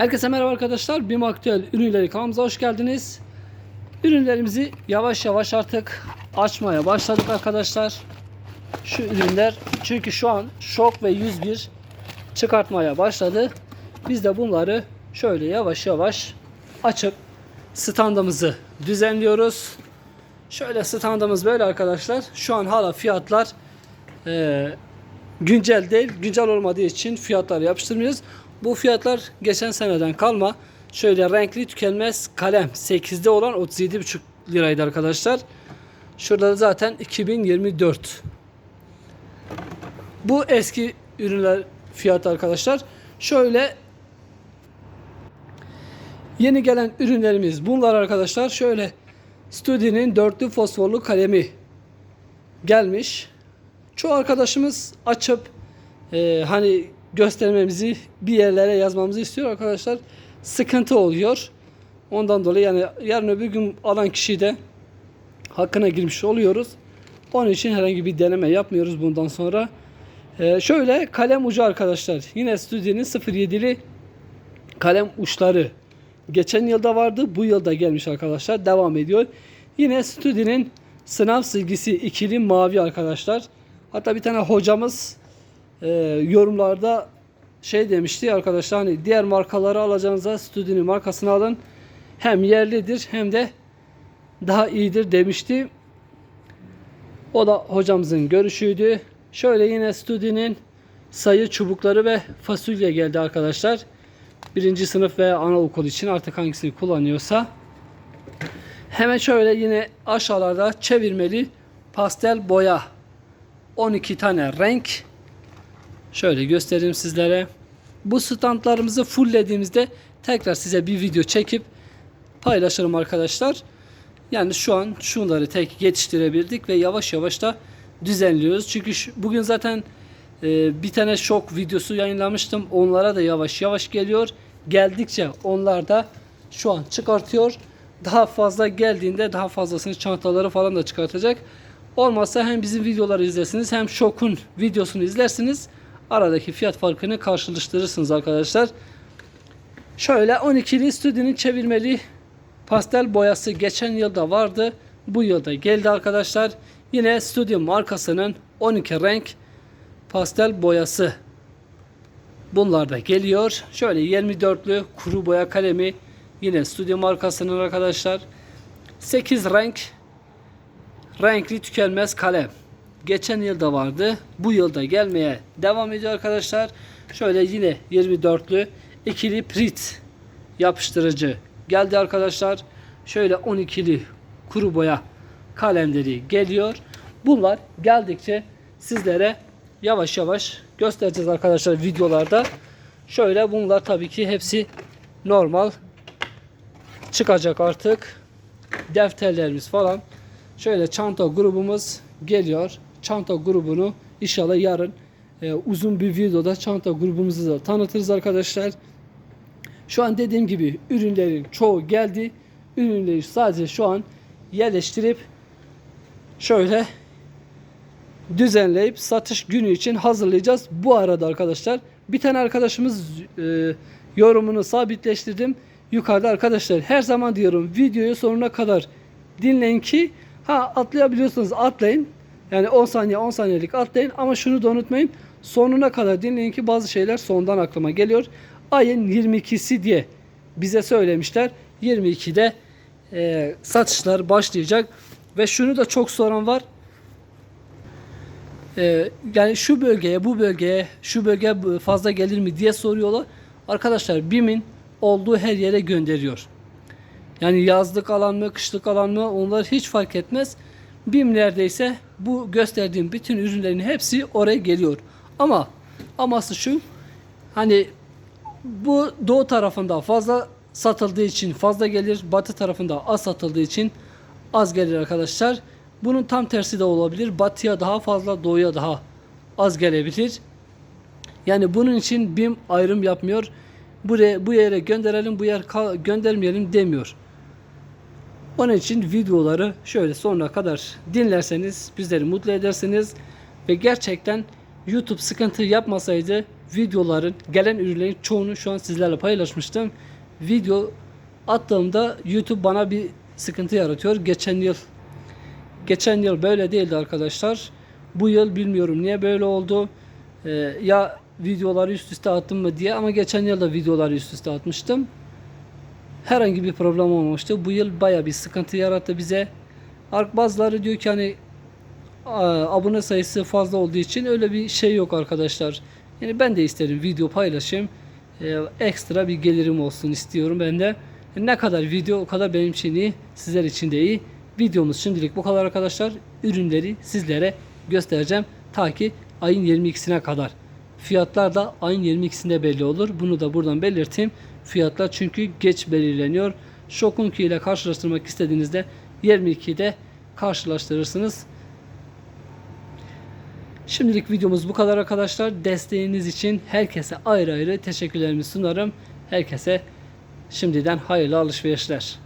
Herkese merhaba arkadaşlar. BİM Aktüel ürünleri kanalımıza hoş geldiniz. Ürünlerimizi yavaş yavaş artık açmaya başladık arkadaşlar. Şu ürünler çünkü şu an şok ve 101 çıkartmaya başladı. Biz de bunları şöyle yavaş yavaş açıp standımızı düzenliyoruz. Şöyle standımız böyle arkadaşlar. Şu an hala fiyatlar eee güncel değil. Güncel olmadığı için fiyatları yapıştırmıyoruz. Bu fiyatlar geçen seneden kalma. Şöyle renkli tükenmez kalem 8'de olan 37,5 liraydı arkadaşlar. Şurada da zaten 2024. Bu eski ürünler fiyatı arkadaşlar. Şöyle yeni gelen ürünlerimiz bunlar arkadaşlar. Şöyle Studi'nin dörtlü fosforlu kalemi gelmiş. Çoğu arkadaşımız açıp e, hani göstermemizi bir yerlere yazmamızı istiyor arkadaşlar. Sıkıntı oluyor. Ondan dolayı yani yarın öbür gün alan kişi de hakkına girmiş oluyoruz. Onun için herhangi bir deneme yapmıyoruz bundan sonra. E, şöyle kalem ucu arkadaşlar. Yine Studio'nun 07'li kalem uçları. Geçen yılda vardı. Bu yılda gelmiş arkadaşlar. Devam ediyor. Yine Studio'nun sınav silgisi ikili mavi arkadaşlar. Hatta bir tane hocamız e, yorumlarda şey demişti arkadaşlar hani diğer markaları alacağınıza Studio'nun markasını alın. Hem yerlidir hem de daha iyidir demişti. O da hocamızın görüşüydü. Şöyle yine Studio'nun sayı çubukları ve fasulye geldi arkadaşlar. Birinci sınıf veya anaokul için artık hangisini kullanıyorsa. Hemen şöyle yine aşağılarda çevirmeli pastel boya 12 tane renk. Şöyle göstereyim sizlere. Bu standlarımızı fulllediğimizde tekrar size bir video çekip paylaşırım arkadaşlar. Yani şu an şunları tek yetiştirebildik ve yavaş yavaş da düzenliyoruz. Çünkü bugün zaten e, bir tane şok videosu yayınlamıştım. Onlara da yavaş yavaş geliyor. Geldikçe onlar da şu an çıkartıyor. Daha fazla geldiğinde daha fazlasını çantaları falan da çıkartacak. Olmazsa hem bizim videoları izlersiniz hem şokun videosunu izlersiniz. Aradaki fiyat farkını karşılaştırırsınız arkadaşlar. Şöyle 12'li stüdyo'nun çevirmeli pastel boyası geçen yılda vardı. Bu yılda geldi arkadaşlar. Yine stüdyo markasının 12 renk pastel boyası. Bunlar da geliyor. Şöyle 24'lü kuru boya kalemi yine stüdyo markasının arkadaşlar. 8 renk renkli tükenmez kalem. Geçen yılda vardı. Bu yılda gelmeye devam ediyor arkadaşlar. Şöyle yine 24'lü ikili prit yapıştırıcı geldi arkadaşlar. Şöyle 12'li kuru boya kalemleri geliyor. Bunlar geldikçe sizlere yavaş yavaş göstereceğiz arkadaşlar videolarda. Şöyle bunlar tabii ki hepsi normal çıkacak artık. Defterlerimiz falan. Şöyle çanta grubumuz geliyor. Çanta grubunu inşallah yarın e, uzun bir videoda çanta grubumuzu da tanıtırız arkadaşlar. Şu an dediğim gibi ürünlerin çoğu geldi. Ürünleri sadece şu an yerleştirip şöyle düzenleyip satış günü için hazırlayacağız. Bu arada arkadaşlar bir tane arkadaşımız e, yorumunu sabitleştirdim. Yukarıda arkadaşlar her zaman diyorum videoyu sonuna kadar dinleyin ki ha atlayabiliyorsunuz atlayın. Yani 10 saniye 10 saniyelik atlayın ama şunu da unutmayın. Sonuna kadar dinleyin ki bazı şeyler sondan aklıma geliyor. Ayın 22'si diye bize söylemişler. 22'de e, satışlar başlayacak ve şunu da çok soran var. Ee, yani şu bölgeye, bu bölgeye, şu bölge fazla gelir mi diye soruyorlar. Arkadaşlar BİM'in olduğu her yere gönderiyor. Yani yazlık alan mı, kışlık alan mı onlar hiç fark etmez. BİM neredeyse bu gösterdiğim bütün ürünlerin hepsi oraya geliyor. Ama aması şu hani bu doğu tarafında fazla satıldığı için fazla gelir. Batı tarafında az satıldığı için az gelir arkadaşlar. Bunun tam tersi de olabilir. Batıya daha fazla, doğuya daha az gelebilir. Yani bunun için BİM ayrım yapmıyor. Buraya bu yere gönderelim, bu yer göndermeyelim demiyor. Onun için videoları şöyle sonuna kadar dinlerseniz bizleri mutlu edersiniz ve gerçekten YouTube sıkıntı yapmasaydı videoların gelen ürünlerin çoğunu şu an sizlerle paylaşmıştım. Video attığımda YouTube bana bir sıkıntı yaratıyor. Geçen yıl geçen yıl böyle değildi arkadaşlar. Bu yıl bilmiyorum niye böyle oldu. Ee, ya videoları üst üste attım mı diye ama geçen yıl da videoları üst üste atmıştım. Herhangi bir problem olmamıştı. Bu yıl baya bir sıkıntı yarattı bize. Ar- Bazıları diyor ki hani abone sayısı fazla olduğu için öyle bir şey yok arkadaşlar. Yani ben de isterim video paylaşayım. Ee, ekstra bir gelirim olsun istiyorum ben de. Ne kadar video o kadar benim için iyi. Sizler için de iyi. Videomuz şimdilik bu kadar arkadaşlar. Ürünleri sizlere göstereceğim. Ta ki ayın 22'sine kadar. Fiyatlar da ayın 22'sinde belli olur. Bunu da buradan belirteyim. Fiyatlar çünkü geç belirleniyor. Şokunki ile karşılaştırmak istediğinizde 22'de karşılaştırırsınız. Şimdilik videomuz bu kadar arkadaşlar. Desteğiniz için herkese ayrı ayrı teşekkürlerimi sunarım. Herkese şimdiden hayırlı alışverişler.